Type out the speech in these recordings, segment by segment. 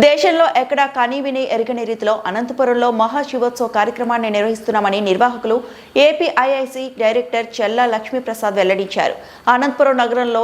దేశంలో ఎక్కడా కనీవిని ఎరగని రీతిలో అనంతపురంలో మహాశివోత్సవ కార్యక్రమాన్ని నిర్వహిస్తున్నామని నిర్వాహకులు ఏపీఐఐసి డైరెక్టర్ చెల్లా లక్ష్మీప్రసాద్ వెల్లడించారు. అనంతపురం నగరంలో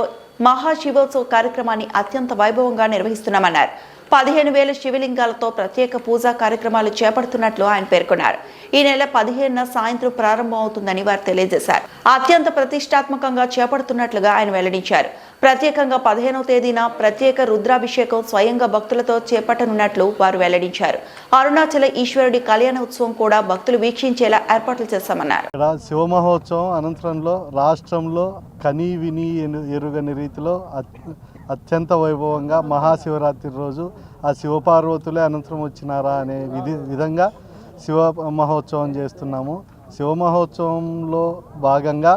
మహాశివోత్సవ కార్యక్రమాన్ని అత్యంత వైభవంగా నిర్వహిస్తున్నామన్నారు. పదిహేను వేల శివలింగాలతో ప్రత్యేక పూజా కార్యక్రమాలు చేపడుతున్నట్లు ఆయన పేర్కొన్నారు. ఈ నెల పదిహేనున సాయంత్రం ప్రారంభమవుతుందని వారు తెలియజేశారు. అత్యంత ప్రతిష్టాత్మకంగా చేపడుతున్నట్లుగా ఆయన వెల్లడించారు. ప్రత్యేకంగా పదిహేనవ తేదీన ప్రత్యేక రుద్రాభిషేకం స్వయంగా భక్తులతో చేపట్టనున్నట్లు వారు వెల్లడించారు. అరుణాచల ఈశ్వరుడి కళ్యాణ ఉత్సవం కూడా భక్తులు వీక్షించేలా ఏర్పాట్లు చేశామన్నారు. శివ మహోత్సవం అనంతరంలో రాష్ట్రంలో కనీ విని ఎరుగని రీతిలో అత్యంత వైభవంగా మహాశివరాత్రి రోజు ఆ శివపార్వతులే అనంతరం వచ్చినారా అనే విధి విధంగా శివ మహోత్సవం చేస్తున్నాము. శివ మహోత్సవంలో భాగంగా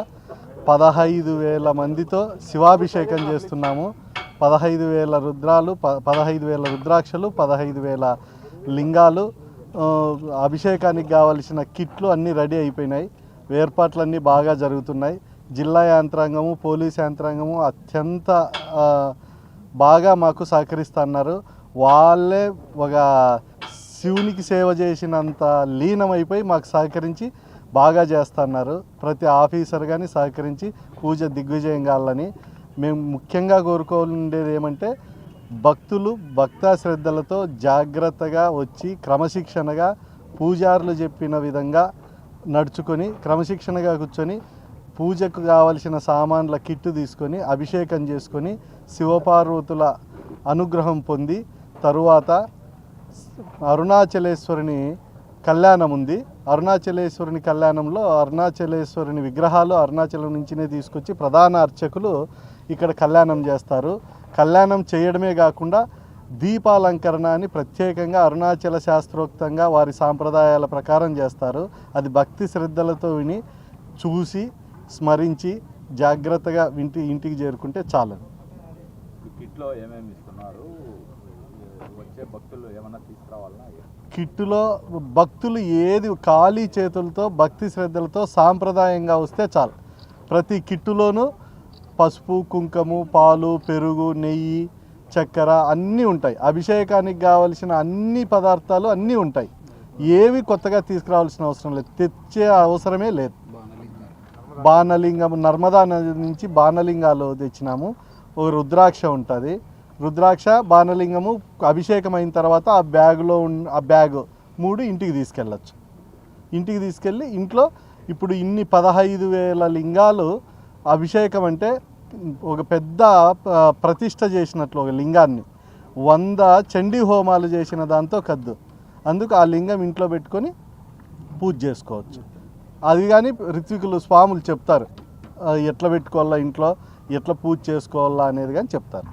పదహైదు వేల మందితో శివాభిషేకం చేస్తున్నాము. పదహైదు వేల రుద్రాలు ప పదహైదు వేల రుద్రాక్షలు పదహైదు వేల లింగాలు అభిషేకానికి కావలసిన కిట్లు అన్నీ రెడీ అయిపోయినాయి. ఏర్పాట్లన్నీ బాగా జరుగుతున్నాయి. జిల్లా యంత్రాంగము పోలీస్ యంత్రాంగము అత్యంత బాగా మాకు సహకరిస్తున్నారు. వాళ్ళే ఒక శివునికి సేవ చేసినంత లీనమైపోయి మాకు సహకరించి బాగా చేస్తున్నారు. ప్రతి ఆఫీసర్ కానీ సహకరించి పూజ దిగ్విజయం కావాలని మేము ముఖ్యంగా కోరుకోండేది ఏమంటే భక్తులు భక్త శ్రద్ధలతో జాగ్రత్తగా వచ్చి క్రమశిక్షణగా పూజారులు చెప్పిన విధంగా నడుచుకొని క్రమశిక్షణగా కూర్చొని పూజకు కావలసిన సామాన్ల కిట్టు తీసుకొని అభిషేకం చేసుకొని శివపార్వతుల అనుగ్రహం పొంది తరువాత అరుణాచలేశ్వరుని కళ్యాణం ఉంది. అరుణాచలేశ్వరుని కళ్యాణంలో అరుణాచలేశ్వరుని విగ్రహాలు అరుణాచలం నుంచినే తీసుకొచ్చి ప్రధాన అర్చకులు ఇక్కడ కళ్యాణం చేస్తారు. కళ్యాణం చేయడమే కాకుండా దీపాలంకరణ అని ప్రత్యేకంగా అరుణాచల శాస్త్రోక్తంగా వారి సాంప్రదాయాల ప్రకారం చేస్తారు. అది భక్తి శ్రద్ధలతో విని చూసి స్మరించి జాగ్రత్తగా ఇంటి ఇంటికి చేరుకుంటే చాలు కిట్లో ఏమేమి ఇస్తున్నారు? వచ్చే భక్తులు ఏమన్నా తీసుకురావాలన్నా కిట్టులో భక్తులు ఏది ఖాళీ చేతులతో భక్తి శ్రద్ధలతో సాంప్రదాయంగా వస్తే చాలు. ప్రతి కిట్టులోనూ పసుపు కుంకుమ పాలు పెరుగు నెయ్యి చక్కెర అన్నీ ఉంటాయి. అభిషేకానికి కావలసిన అన్ని పదార్థాలు అన్నీ ఉంటాయి. ఏవి కొత్తగా తీసుకురావాల్సిన అవసరం లేదు. తెచ్చే అవసరమే లేదు. బాణలింగం నర్మదా నది నుంచి బాణలింగాలు తెచ్చినాము. ఒక రుద్రాక్ష ఉంటుంది. రుద్రాక్ష బాణలింగము అభిషేకం అయిన తర్వాత ఆ బ్యాగులో ఆ బ్యాగ్ మూడు ఇంటికి తీసుకెళ్ళచ్చు. ఇంటికి తీసుకెళ్ళి ఇంట్లో ఇప్పుడు ఇన్ని పదహైదు వేల లింగాలు అభిషేకం అంటే ఒక పెద్ద ప్రతిష్ట చేసినట్లు ఒక లింగాన్ని. వంద చండీ హోమాలు చేసిన దాంతో కద్దు. అందుకు ఆ లింగం ఇంట్లో పెట్టుకొని పూజ చేసుకోవచ్చు. అది కానీ రిత్వికులు స్వాములు చెప్తారు. ఎట్లా పెట్టుకోవాలా ఇంట్లో ఎట్లా పూజ చేసుకోవాలా అనేది కానీ చెప్తారు.